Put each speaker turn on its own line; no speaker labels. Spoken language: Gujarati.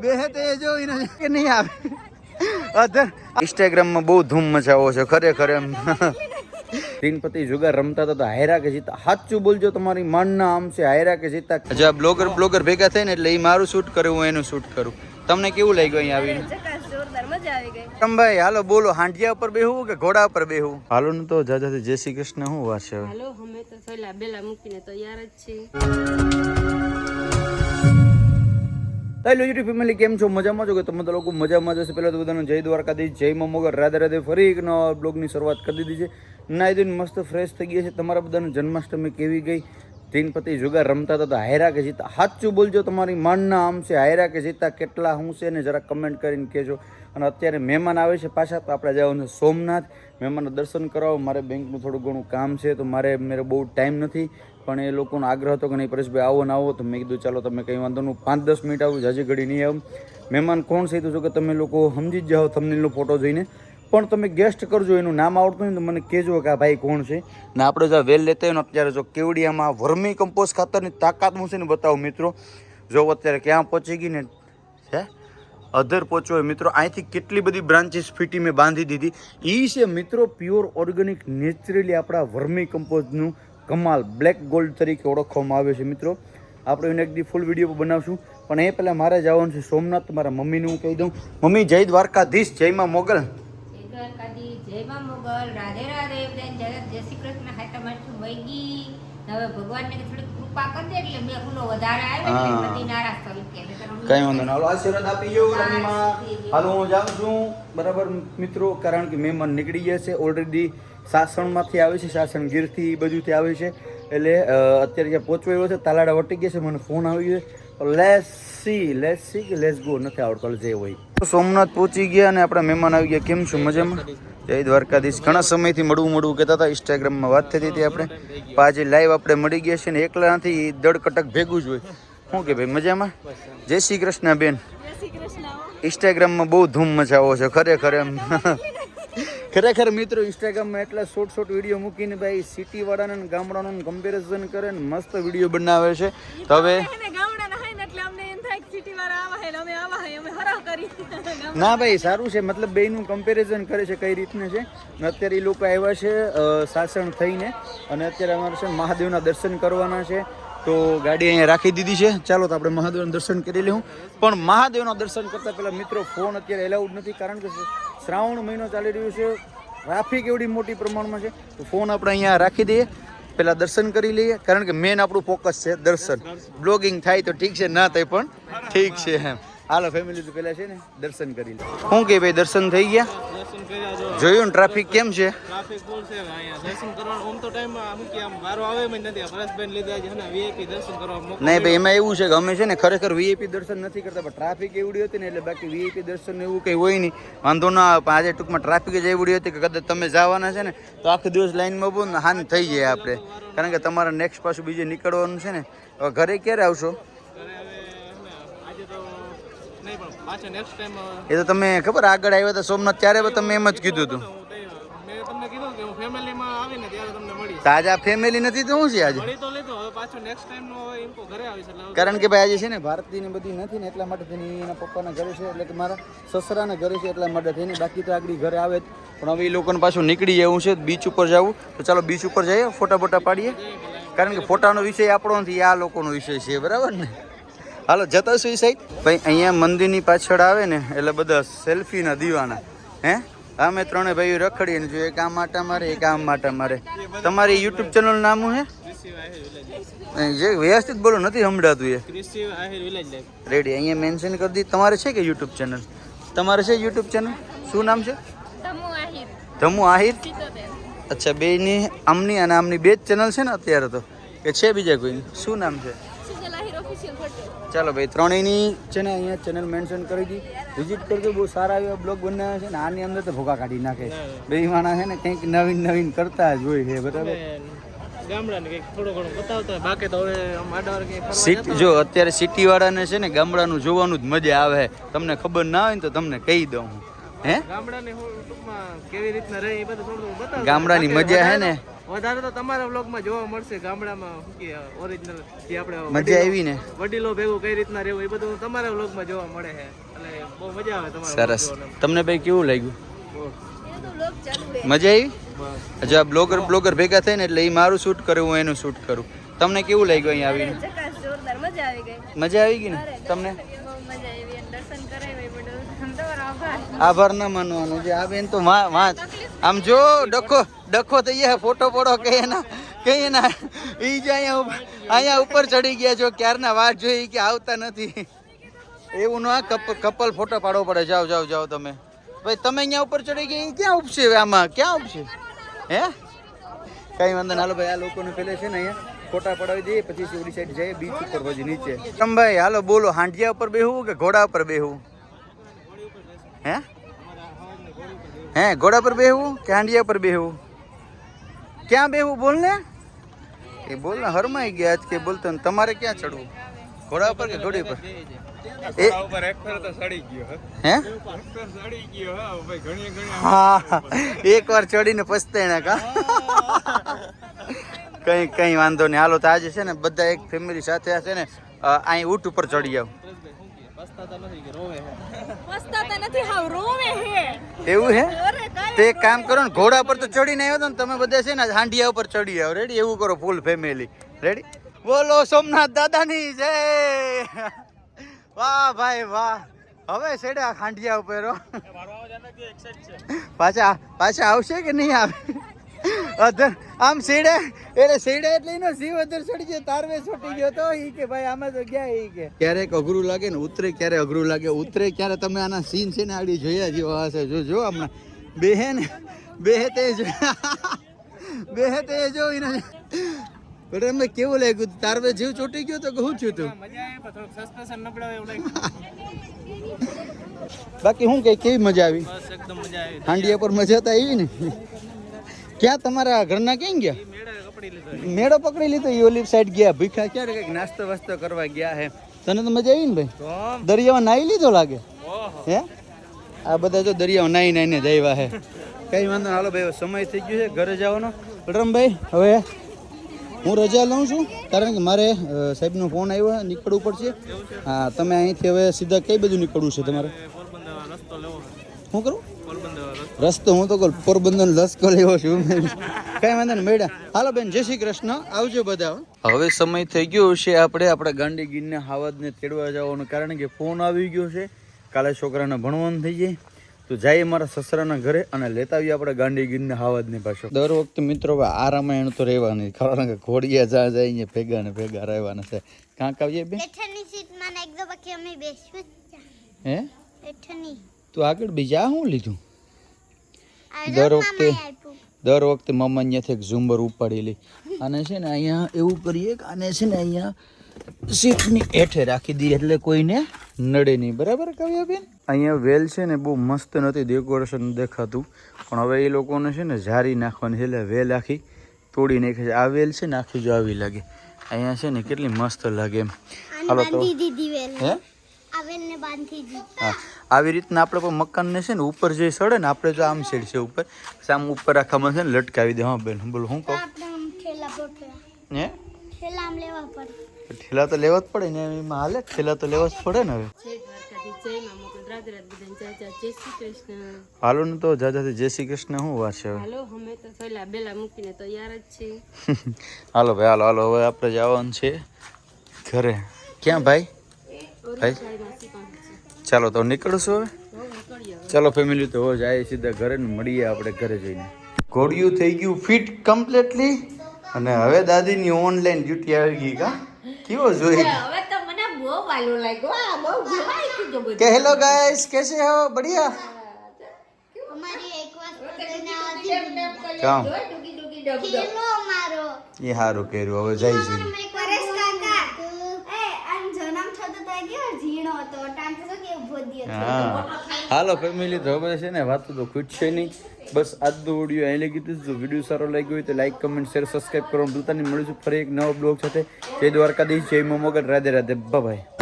બે તે જો કે નહીં આવે ઇન્સ્ટાગ્રામમાં બહુ ધૂમ મચાવો છે, ખરેખર એમ. તીનપતિ જુગાર રમતા હતા તો હાયરા કે જીતા. સાચું બોલજો તમારી માનના આમ છે, હાયરા કે જીતા. જે બ્લોગર બ્લોગર ભેગા થાય ને એટલે એ મારું શૂટ કરે, હું એનું શૂટ કરું. તમને કેવું લાગ્યું અહીંયા આવીને? ભાઈ હાલો બોલો, હાંડિયા ઉપર બેહવું કે ઘોડા ઉપર બેહવું હાલો તો જાજાથી જય શ્રી કૃષ્ણ, હું વાત છે
હેલો
યુટ્યુબ ફેમિલી કેમ છો? મજામાં છો કે તમે તો લોકો મજામાં જશે પહેલાં તો બધાને જય દ્વારકાધીશ, જય મા મોગલ રાધે રાધે ફરી એક નવા બ્લોગની શરૂઆત કરી દીધી છે. નાઈ ધોઈને મસ્ત ફ્રેશ થઈ ગયા છે. તમારા બધાને જન્માષ્ટમી કેવી ગઈ? તીનપતિ જુગાર રમતા હતા હાયરા કે જીતા. સાચું બોલજો તમારી માનના આમ છે. હાયરા કે જીતા, કેટલા હું છે ને જરા કમેન્ટ કરીને કહેજો. અને અત્યારે મહેમાન આવે છે પાછા તો આપણે જવાનું સોમનાથ. મહેમાનના દર્શન કરાવો. મારે બેંકનું થોડું ઘણું કામ છે, તો મારે મેરે બહુ ટાઈમ નથી. પણ એ લોકોનો આગ્રહ હતો કે નહીં, પરેશભાઈ, આવો ને આવો. તો મેં કીધું, ચાલો, તમે કંઈ વાંધો નહીં પાંચ દસ મિનિટ આવું, જાજી ઘડી નહીં આવું. મહેમાન કોણ છે તો જો કે તમે લોકો સમજી જ જાઓ થંબનેલનો ફોટો જોઈને. પણ તમે ગેસ્ટ કરજો, એનું નામ આવડતું હોય ને તો મને કહેજો કે આ ભાઈ કોણ છે. ને આપણે જો વેલ લેતા હોય ને અત્યારે જો કેવડિયામાં વર્મી કમ્પોઝ ખાતરની તાકાત હું છે ને બતાવું મિત્રો. જો અત્યારે ક્યાં પહોંચી ગઈ ને છે અધર પહોંચો હોય. મિત્રો અહીંથી કેટલી બધી બ્રાન્ચીસ ફીટી મેં બાંધી દીધી. એ છે મિત્રો પ્યોર ઓર્ગેનિક નેચરલી આપણા વર્મી કમ્પોઝનું કમાલ બ્લેક ગોલ્ડ તરીકે ઓળખવામાં આવે છે મિત્રો. આપણે એને એકદી ફૂલ વીડિયો બનાવશું. પણ એ પહેલાં મારે જવાનું છે. સોમનાથ મારા મમ્મીને હું કહી દઉં. મમ્મી જય દ્વારકાધીશ જય માં મોગલ.
હવે ભગવાનને કૃપા કરી દે એટલે બે ફૂલો વધારે આવે એટલે
હા.
બધી નારાજ થઈ કે
કઈ વાંધો ના હાલો આશીર્વાદ આપી જો રમીમાં હાલો હું જાઉં છું. બરાબર મિત્રો કારણ કે મહેમાન નીકળી ગયા છે. ઓલરેડી સાસણમાંથી આવે છે સાસણ ગીરથી એ બાજુથી આવે છે. એટલે અત્યારે જ્યાં પહોંચવાયો છે તાલાડા વટી ગયા છે મને ફોન આવી ગયો લેસ સી લેસ સી કે લેસ ગો નથી આવડતો જે હોય. સોમનાથ પહોંચી ગયા અને આપણા મહેમાન આવી ગયા. કેમ છો? મજામાં? જય દ્વારકાધીશ. ઘણા સમયથી મળવું મળવું કહેતા હતા. ઇન્સ્ટાગ્રામમાં વાત થતી હતી આપણે. પાછી આજે લાઈવ આપણે મળી ગયા છે ને એકલા નથી દડ કટક ભેગું જ હોય. શું કે ભાઈ મજામાં? જય શ્રી કૃષ્ણ બેન. ઇન્સ્ટાગ્રામમાં બહુ ધૂમ મચાવો છે ખરેખર એમ. ખરેખર મિત્રો ઇન્સ્ટાગ્રામમાં એટલા શોર્ટ શોર્ટ વીડિયો મૂકીને ભાઈ સિટી વાળાને અને ગામડાનું કમ્પેરિઝન કરે ને મસ્ત વીડિયો બનાવે છે. તો હવે
એને ગામડાના હોય ને એટલે અમને એમ થાય કે સિટી વાળા આવા હે ને અમે આવા હે અમે હરાવ કરી.
ના ભાઈ સારું છે. મતલબ બેનું કમ્પેરિઝન કરે છે કઈ રીતના છે. ને અત્યારે એ લોકો આવ્યા છે સાસણ થઈને. અને અત્યારે અમારે છે મહાદેવના દર્શન કરવાના છે. તો ગાડી અહીંયા રાખી દીધી છે. ચાલો તો આપણે મહાદેવના દર્શન કરી લઉં પણ મહાદેવના દર્શન કરતાં પહેલાં મિત્રો ફોન અત્યારે એલાઉડ નથી કારણ કે શ્રાવણ મહિનો ચાલી રહ્યો છે. ટ્રાફિક એવડી મોટી પ્રમાણમાં છે. તો ફોન આપણે અહીંયા રાખી દઈએ. પહેલાં દર્શન કરી લઈએ. કારણ કે મેન આપણું ફોકસ છે દર્શન. બ્લોગિંગ થાય તો ઠીક છે, ના થાય પણ ઠીક છે એમ. હાલો ફેમિલી પહેલાં છે ને, દર્શન કરી લે શું કે ભાઈ, દર્શન થઈ ગયા? જોયું ટ્રાફિક કેમ છે?
ટ્રાફિક ફૂલ છે અહીંયા. દર્શન કરવાનું આમ તો ટાઈમ અમુક આમ વારો આવે એમ નથી. પરેશભાઈ લીધા છે ને વીઆઈપી દર્શન કરવા
નહીં ભાઈ એમાં એવું છે કે અમે છે ને ખરેખર વીઆઈપી દર્શન નથી કરતા પણ ટ્રાફિક એવડી હતી ને એટલે બાકી વીઆઈપી દર્શન એવું કંઈ હોય નહીં. વાંધો ના આવે આજે ટૂંકમાં ટ્રાફિક જ એવડી હતી કે કદાચ તમે જવાના છે ને તો આખો દિવસ લાઈનમાં બહુ ને હાન થઈ જાય આપણે. કારણ કે તમારે નેક્સ્ટ પાછું બીજે નીકળવાનું છે ને. હવે ઘરે ક્યારે આવશો
ઘરે હવે છે ને આજે તો નહીં પણ પાછા નેક્સ્ટ ટાઈમ
એ તો તમે ખબર આગળ આવ્યા હતા સોમનાથ ત્યારે તમે એમ જ કીધું હતું.
મેં તમને કીધું કે હું ફેમિલીમાં આવીને ત્યારે તમને મળીશ.
તાજા ફેમિલી નથી તો શું છે આજે?
મળી તો લીધો હવે પાછો નેક્સ્ટ ટાઈમ નો હવે ઇન્ફો ઘરે આવીશ એટલે
કારણ કે ભાઈ આજે છે ને ભારતી ને બધી નથી ને એટલા માટે થઈને એના પપ્પાના ઘરે છે એટલે કે મારા સસરાના ઘરે છે એટલા માટે થઈને બાકી તો આગળ ઘરે આવે પણ હવે એ લોકોને પાછું નીકળી જવું છે બીચ ઉપર જવું. તો ચાલો બીચ ઉપર જઈએ ફોટા ફોટા પાડીએ. કારણ કે ફોટાનો વિષય આપણો નથી આ લોકોનો વિષય છે બરાબર ને? હાલો જતા શું સાહેબ ભાઈ અહીંયા મંદિરની પાછળ આવે ને એટલે બધા સેલ્ફીના દીવાના. હે? અમે ત્રણે ભાઈઓ રખડીએ ને જો એક આમ માટા મારે એક આમ માટે મારે. તમારી યુટ્યુબ ચેનલ નામ હે? જે વ્યવસ્થિત બોલો નથી સંભળાતું એ. રેડી અહીંયા મેન્શન કરી દી. તમારે છે કે યુટ્યુબ ચેનલ તમારે છે યુટ્યુબ ચેનલ શું નામ છે? ધમુ આહિર. અચ્છા બેની આમની અને આમની બે જ ચેનલ છે ને અત્યારે તો? કે છે બીજા કોઈ? શું નામ છે
સુજલ આહિર ઓફિશિયલ ફોટો
ચાલો ભાઈ ત્રણેયની છે ને અહીંયા ચેનલ મેન્શન કરી હતી વિઝિટ કરજો બહુ સારા એવા બ્લોગ બનાવ્યા છે ને આની અંદર તો ભોગા કાઢી નાખે બે માણસ છે ને કંઈક નવીન નવીન કરતા જ હોય છે બરાબર?
ગામડાને કંઈક થોડું ઘણું બતાવતા બાકી તો હવે
સિટી જો અત્યારે સિટી વાળાને છે ને ગામડાનું જોવાનું જ મજા આવે. તમને ખબર ના હોય ને તો તમને કહી દઉં હું.
ગામડાની
મજા હે ને?
વધારે તો તમારા વ્લોગમાં જોવા મળશે ગામડામાં ઓરિજિનલ જે આપણે
મજા આવી ને?
વડીલો ભેગું કઈ રીતના રહેવું એ બધું તમારા વ્લોગમાં જોવા મળે છે. એટલે બહુ મજા આવે તમારા
સરસ. તમને ભાઈ કેવું લાગ્યું? મજા આવી?
બસ.
જો આ બ્લોગર બ્લોગર ભેગા થઈને એટલે એ મારું શૂટ કરું હું એનું શૂટ કરું. તમને કેવું લાગ્યું અહીંયા આવીને?
મજા આવી ગઈ.
મજા આવી ગઈ ને? તમને?
આભાર
ના માનવાનું જે આ બેન તો માં આમ જો ડખો ડખો થઈ ગયા, ફોટો પડો કઈ ના કહીએ ના એ જ અહીંયા અહીંયા ઉપર ચડી ગયા છો, ક્યારના વાત જોઈ કે આવતા નથી. એવું ના કપ કપલ ફોટો પાડવો પડે. જાઓ જાઓ જાઓ તમે. ભાઈ, તમે અહીંયા ઉપર ચડી ગયા ક્યાં ઉપશે આમાં? ક્યાં ઉપશે હે? કઈ વાંધો ના હાલો ભાઈ, આ લોકોને પેલે છે ને અહીંયા ફોટા પડાવી દઈએ. પછી ઓલી સાઈડ જઈએ, બીચ ઉપર પછી નીચે. ભાઈ, હાલો બોલો, હાંડિયા ઉપર બેહવું કે ઘોડા ઉપર બેહવું હે? હે ઘોડા પર બેહવું કે હાંડિયા પર બેહવું ક્યાં બેહવું બોલ ને. એ બોલ ને હરમાઈ ગયા આજ કે બોલતો ને તમારે ક્યાં ચડવું? ઘોડા ઉપર કે ઘોડી પર એ હે. હા? એક વાર ચડીને પસ્તાયણા કા? કઈ કઈ વાંધો નહીં. હાલો તો આજે છે ને બધા એક ફેમિલી સાથે છે ને અહીં ઊંટ ઉપર ચડી જાવ એવું હે? તે એક કામ કરો ને ઘોડા પર તો ચડીને આવ્યો તો ને તમે બધા છે ને હાંડિયા ઉપર ચડી આવો. રેડી એવું કરો ફૂલ ફેમિલી રેડી બોલો સોમનાથ દાદાની જય. વાહ ભાઈ વાહ. હવે સેડા હાંડિયા ઉપર હો. પાછા પાછા આવશે કે નહીં આવે? અધર આમ સીડે? એટલે સીડે એટલે એનો જીવ અધર ચડી ગયો તારવે છોટી ગયો. તો ઈ કે ભાઈ આમાં તો ગયા ઈ કે. ક્યારેક અઘરું લાગે ને ઉતરે ક્યારે અઘરું લાગે. ઉતરે ક્યારે તમે આના સીન છે ને આડી જોયા જેવા હશે? જો જો હમણાં બેહે ને બેહે તે જો. બેહે તે જો એને. પણ એમને કેવું લાગ્યું? તારવે જીવ ચોટી ગયો તો કહું છું તું? બાકી શું કે કેવી મજા આવી?
બસ મજા આવી.
હાંડિયા પર મજા તો આવી ને. ક્યાં તમારા ઘરના ક્યાં ગયા?
મેળે
પકડી લીધો એ ઓલી સાઈડ ગયા. ભીખા ક્યારે કંઈક નાસ્તો વાસ્તો કરવા ગયા હે. તને તો મજા આવી ને ભાઈ દરિયામાં નાહી લીધો લાગે? હે? આ બધા જો દરિયામાં નાહી નાહીને જ આવ્યા હે. કઈ વાંધો. હાલો ભાઈ સમય થઈ ગયો છે ઘરે જવાનો. બલરામભાઈ હવે હું રજા લઉં છું કારણ કે મારે સાહેબનો ફોન આવ્યો નીકળવું પડશે. હા તમે અહીંથી હવે સીધા કઈ બધું નીકળવું છે તમારે? શું કરું?
રસ્તો
હું તો કહું પોરબંદર લસકો લેવો છું કઈ વાંધો નહીં મેળા હાલો બેન જય શ્રી કૃષ્ણ. આવજો બધા હવે સમય થઈ ગયો છે આપણે આપણા ગાંડી ગીરને હાવજને તેડવા જવાનું કારણ કે ફોન આવી ગયો છે. કાલે છોકરાને ભણવાનું થઈ જાય. તો જાય મારા સસરાના ઘરે અને લેતા આવીએ આપણે ગાંડી ગીરને હાવજની પાછો. દર વખતે મિત્રો આ રામાયણ તો રહેવાની કારણ કે ઘોડિયા જા જાય અહીંયા ભેગા ને ભેગા રહેવાના છે. કાંક આવીએ બે
હેઠળની સીટમાં ને એકદમ બાકી અમે બેસવું જ છે.
હે? તું આગળ બીજા શું લીધું? દર વખતે દર વખતે મમ્મા અહીંયાથી એક ઝુંબર ઉપાડી લે અને છે ને અહીંયા એવું કરીએ કે આને છે ને અહીંયા સીટની હેઠે રાખી દઈએ એટલે કોઈને નડે નહીં. બરાબર કવ્યાબેન? અહીંયા વેલ છે ને બહુ મસ્ત નથી ડેકોરેશન દેખાતું પણ હવે એ લોકોને છે ને ઝારી નાખવાની છે એટલે વેલ આખી તોડી નાખે છે. આ વેલ છે ને આખી જો આવી લાગે. અહીંયા છે ને કેટલી મસ્ત લાગે એમ. હાલો તો. હે? હા આવી રીતના આપણે પણ મકાનને છે ને ઉપર જે સડે ને આપણે જો આમ સેડ છે ઉપર આમ ઉપર આખામાં છે ને લટકાવી દે. હા બેન બોલો હું
તો
કહું હે?
ઠેલા
તો લેવા જ પડે ને એમાં હાલે? ઠેલા તો લેવા જ પડે ને હવે? હાલો ને તો જાજાથી જય શ્રી કૃષ્ણ શું વાત છે
હાલો અમે તો સહેલા બેલા મૂકીને તૈયાર જ છીએ.
હાલો ભાઈ હાલો હાલો હવે આપણે જવાનું છે ઘરે. ક્યાં ભાઈ? ભાઈ ચાલો તો નીકળશું હવે. ચાલો ફેમિલી તો હવે જાય સીધા ઘરે મળીએ આપણે ઘરે જઈને. ઘોડિયું થઈ ગયું ફિટ કમ્પ્લીટલી અને હવે દાદીની ઓનલાઈન ડ્યુટી આવી ગઈ કા? કેવો જોઈ?
હવે તો મને બહુ વાલો લાગ્યો. આ બહુ જમાઈ કીધું બધું.
કે હેલો ગાઈસ કેસે હો? બઢિયા?
અમારી એક વસ્તુ લઈને આવતી
કામ? એ સારું કર્યું હવે જઈ જોઈએ
પરેશ કાકા એ આમ જન્મ થતો તો કેવો ઝીણો હતો ટાંક તો કે ઊભો દિયો
હા. હાલો ફેમિલી તો હવે છે ને વાત તો ખૂટશે નહીં. બસ આજનો વીડિયો અહીં લઈ દીધું જો વીડિયો સારો લાગ્યો હોય તો લાઈક કમેન્ટ શેર સબસ્ક્રાઈબ કરવાનું ભૂલતા નહીં. મળીશું ફરી એક નવો બ્લોગ સાથે. જય દ્વારકાધીશ જય મોમગઢ. રાધે રાધે. બાય